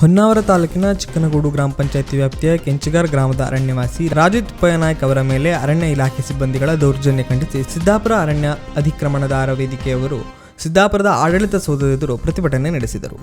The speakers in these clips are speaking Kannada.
ಹೊನ್ನಾವರ ತಾಲೂಕಿನ ಚಿಕ್ಕನಗೂಡು ಗ್ರಾಮ ಪಂಚಾಯತಿ ವ್ಯಾಪ್ತಿಯ ಕೆಂಚಿಗಾರ್ ಗ್ರಾಮದ ಅರಣ್ಯವಾಸಿ ರಾಜಿತ್ ತಿಪ್ಪಯ್ಯನಾಯ್ಕ್ ಅವರ ಮೇಲೆ ಅರಣ್ಯ ಇಲಾಖೆ ಸಿಬ್ಬಂದಿಗಳ ದೌರ್ಜನ್ಯ ಖಂಡಿಸಿ ಸಿದ್ದಾಪುರ ಅರಣ್ಯ ಅಧಿಕ್ರಮಣದಾರ ವೇದಿಕೆಯವರು ಸಿದ್ದಾಪುರದ ಆಡಳಿತ ಸೌಧದ ಎದುರು ಪ್ರತಿಭಟನೆ ನಡೆಸಿದರು.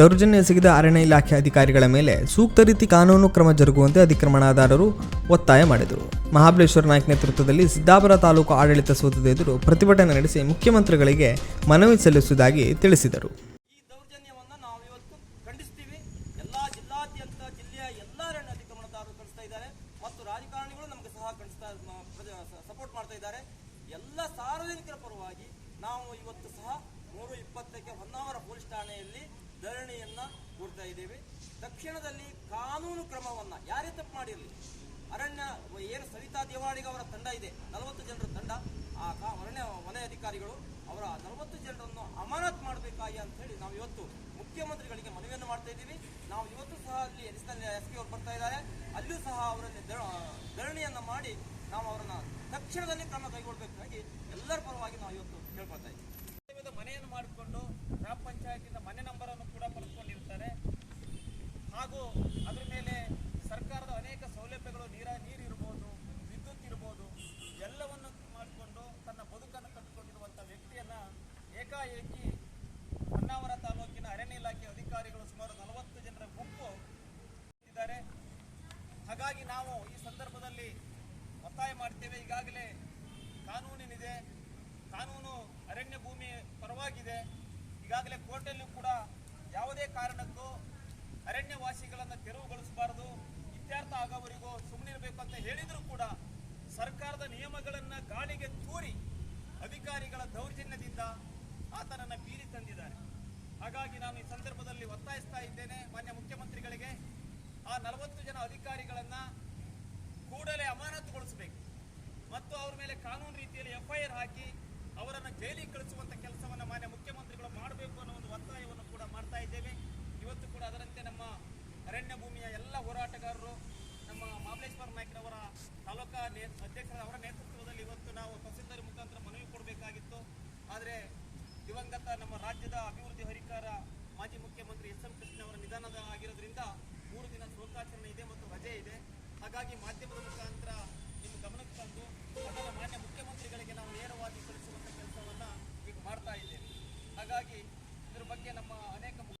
ದೌರ್ಜನ್ಯ ಎಸಗಿದ ಅರಣ್ಯ ಇಲಾಖೆ ಅಧಿಕಾರಿಗಳ ಮೇಲೆ ಸೂಕ್ತ ರೀತಿ ಕಾನೂನು ಕ್ರಮ ಜರುಗುವಂತೆ ಅಧಿಕ್ರಮಣದಾರರು ಒತ್ತಾಯ ಮಾಡಿದರು. ಮಹಾಬಲೇಶ್ವರ ನಾಯ್ಕ ನೇತೃತ್ವದಲ್ಲಿ ಸಿದ್ದಾಪುರ ತಾಲೂಕು ಆಡಳಿತ ಸೌಧದ ಎದುರು ಪ್ರತಿಭಟನೆ ನಡೆಸಿ ಮುಖ್ಯಮಂತ್ರಿಗಳಿಗೆ ಮನವಿ ಸಲ್ಲಿಸುವುದಾಗಿ ತಿಳಿಸಿದರು ಈ ದೌರ್ಜನ್ಯವನ್ನು ನಾವು ಇವತ್ತು ಖಂಡಿಸ್ತೀವಿ ಎಲ್ಲ ಜಿಲ್ಲಾದ್ಯಂತ ಜಿಲ್ಲೆಯ ಎಲ್ಲ ಅರಣ್ಯ ಅತಿಕ್ರಮಣದಾರರು ಖಂಡಿಸ್ತಾ ಇದ್ದಾರೆ ಮತ್ತು ರಾಜಕಾರಣಿಗಳು ನಮಗೆ ಸಹ ಖಂಡಿಸ್ತಾ ಸಪೋರ್ಟ್ ಮಾಡ್ತಾ ಇದ್ದಾರೆ. ಎಲ್ಲ ಸಾರ್ವಜನಿಕರ ಪರವಾಗಿ ನಾವು ಇವತ್ತು ಸಹ ಮೂರು ಇಪ್ಪತ್ತಕ್ಕೆ ಹೊನ್ನಾವರ ಪೊಲೀಸ್ ಠಾಣೆಯಲ್ಲಿ ಧರಣಿಯನ್ನ ಕೊಡ್ತಾ ಇದ್ದೇವೆ. ತಕ್ಷಣದಲ್ಲಿ ಕಾನೂನು ಕ್ರಮವನ್ನ ಯಾರೇ ತಪ್ಪು ಮಾಡಿರಲಿ. ಅರಣ್ಯ, ಏನು ಸವಿತಾ ದೇವಾಡಿಗ ಅವರ ತಂಡ ಇದೆ, ನಲವತ್ತು ಜನರ ತಂಡ, ಆ ಅರಣ್ಯ ವಲಯ ಅಧಿಕಾರಿಗಳು ಅವರ ನಲವತ್ತು ಜನರನ್ನು ಅಮಾನತ್ ಮಾಡಬೇಕಾಗಿ ಅಂತ ಹೇಳಿ ನಾವು ಇವತ್ತು ಮುಖ್ಯಮಂತ್ರಿಗಳಿಗೆ ಮನವಿಯನ್ನು ಮಾಡ್ತಾ ಇದ್ದೀವಿ. ನಾವು ಇವತ್ತು ಸಹ ಅಲ್ಲಿ ಎಸ್ ಪಿ ಅವರು ಬರ್ತಾ ಇದ್ದಾರೆ. ಅಲ್ಲೂ ಸಹ ಅವರಲ್ಲಿ ಧರಣಿಯನ್ನು ಮಾಡಿ ನಾವು ಅವರನ್ನ ತಕ್ಷಣದಲ್ಲಿ ಕ್ರಮ ಕೈಗೊಳ್ಳಬೇಕಾಗಿ ಎಲ್ಲರ ಪರವಾಗಿ ನಾವು ಇವತ್ತು ಕೇಳ್ಕೊಳ್ತಾ ಇದ್ದೀವಿ. ಮನೆಯನ್ನು ಮಾಡಿಕೊಂಡು ಗ್ರಾಮ ಪಂಚಾಯತಿಂದ ಮನೆ ನಂಬರನ್ನು ಕೂಡ ಪಡೆದುಕೊಂಡಿರ್ತಾರೆ. ಹಾಗೂ ಅದರ ಮೇಲೆ ಸರ್ಕಾರದ ಅನೇಕ ಸೌಲಭ್ಯಗಳು, ನೀರ ನೀರಿರ್ಬೋದು ವಿದ್ಯುತ್ ಇರ್ಬೋದು, ಎಲ್ಲವನ್ನು ಮಾಡಿಕೊಂಡು ತನ್ನ ಬದುಕನ್ನು ಕಟ್ಟಿಕೊಂಡಿರುವಂಥ ವ್ಯಕ್ತಿಯನ್ನ ಏಕಾಏಕಿ ಹೊನ್ನಾವರ ತಾಲೂಕಿನ ಅರಣ್ಯ ಇಲಾಖೆ ಅಧಿಕಾರಿಗಳು ಸುಮಾರು ನಲವತ್ತು ಜನರ ಗುಂಪು ಹಾಗಾಗಿ ನಾವು ಈ ಸಂದರ್ಭದಲ್ಲಿ ಒತ್ತಾಯ ಮಾಡ್ತೇವೆ. ಈಗಾಗಲೇ ಕಾನೂನಿನಿದೆ. ಕಾನೂನು ಅರಣ್ಯ ಭೂಮಿ ಪರವಾಗಿದೆ. ಈಗಾಗಲೇ ಕೋರ್ಟಲ್ಲೂ ಕೂಡ ಯಾವುದೇ ಕಾರಣಕ್ಕೂ ಅರಣ್ಯವಾಸಿಗಳನ್ನು ತೆರವುಗೊಳಿಸಬಾರದು. ಇತ್ಯರ್ಥ ಆಗೋವರಿಗೂ ಸುಮ್ಮನಿರಬೇಕು ಅಂತ ಹೇಳಿದರೂ ಕೂಡ ಸರ್ಕಾರದ ನಿಯಮಗಳನ್ನು ಗಾಳಿಗೆ ತೂರಿ ಅಧಿಕಾರಿಗಳ ದೌರ್ಜನ್ಯದಿಂದ ಆತನನ್ನು ಬೀರಿ ತಂದಿದ್ದಾರೆ. ಹಾಗಾಗಿ ನಾನು ಈ ಸಂದರ್ಭದಲ್ಲಿ ಒತ್ತಾಯಿಸ್ತಾ ಇದ್ದೇನೆ ಮಾನ್ಯ ಮುಖ್ಯಮಂತ್ರಿಗಳಿಗೆ. ಆ ನಲವತ್ತು ಜನ ಅಧಿಕಾರಿಗಳನ್ನು ಕೂಡಲೇ ಮೇಲೆ ಕಾನೂನು ರೀತಿಯಲ್ಲಿ ಎಫ್ಐಆರ್ ಹಾಕಿ ಅವರನ್ನು ಜೈಲಿಗೆ ಕಳಿಸುವಂತ ಕೆಲಸವನ್ನು ಮಾನ್ಯ ಮುಖ್ಯಮಂತ್ರಿಗಳು ಮಾಡಬೇಕು ಅನ್ನೋ ಒಂದು ಒತ್ತಾಯವನ್ನು ಕೂಡ ಮಾಡ್ತಾ ಇದ್ದೇವೆ. ಇವತ್ತು ಕೂಡ ಅದರಂತೆ ನಮ್ಮ ಅರಣ್ಯ ಭೂಮಿಯ ಎಲ್ಲ ಹೋರಾಟಗಾರರು, ನಮ್ಮ ಮಹಾಬಲೇಶ್ವರ ನಾಯ್ಕರವರ ತಾಲೂಕಾ ನೇ, ಅಧ್ಯಕ್ಷರ ಅವರ ನೇತೃತ್ವದಲ್ಲಿ ಇವತ್ತು ನಾವು ತಹಸೀಲ್ದಾರ್ ಮುಖಾಂತರ ಮನವಿ ಕೊಡಬೇಕಾಗಿತ್ತು. ಆದರೆ ದಿವಂಗತ ನಮ್ಮ ರಾಜ್ಯದ ಅಭಿವೃದ್ಧಿ ಹರಿಕಾರ ಮಾಜಿ ಮುಖ್ಯಮಂತ್ರಿ ಎಸ್ ಎಂ ಕೃಷ್ಣ ಅವರ ನಿಧನದ ಆಗಿರೋದ್ರಿಂದ ಮೂರು ದಿನ ಶೋಕಾಚರಣೆ ಇದೆ ಮತ್ತು ರಜೆ ಇದೆ. ಹಾಗಾಗಿ ಮಾಧ್ಯಮದ ಮುಖಾಂತರ ನಿಮ್ಮ ಗಮನಕ್ಕೆ ತಂದು ಅದನ್ನು ಮಾನ್ಯ ಮುಖ್ಯಮಂತ್ರಿಗಳಿಗೆ ನಾವು ನೇರವಾಗಿ ಕಳಿಸುವಂಥ ಕೆಲಸವನ್ನ ಈಗ ಮಾಡ್ತಾ ಇದ್ದೇವೆ ಹಾಗಾಗಿ ಇದ್ರ ಬಗ್ಗೆ ನಮ್ಮ ಅನೇಕ ಮುಖ-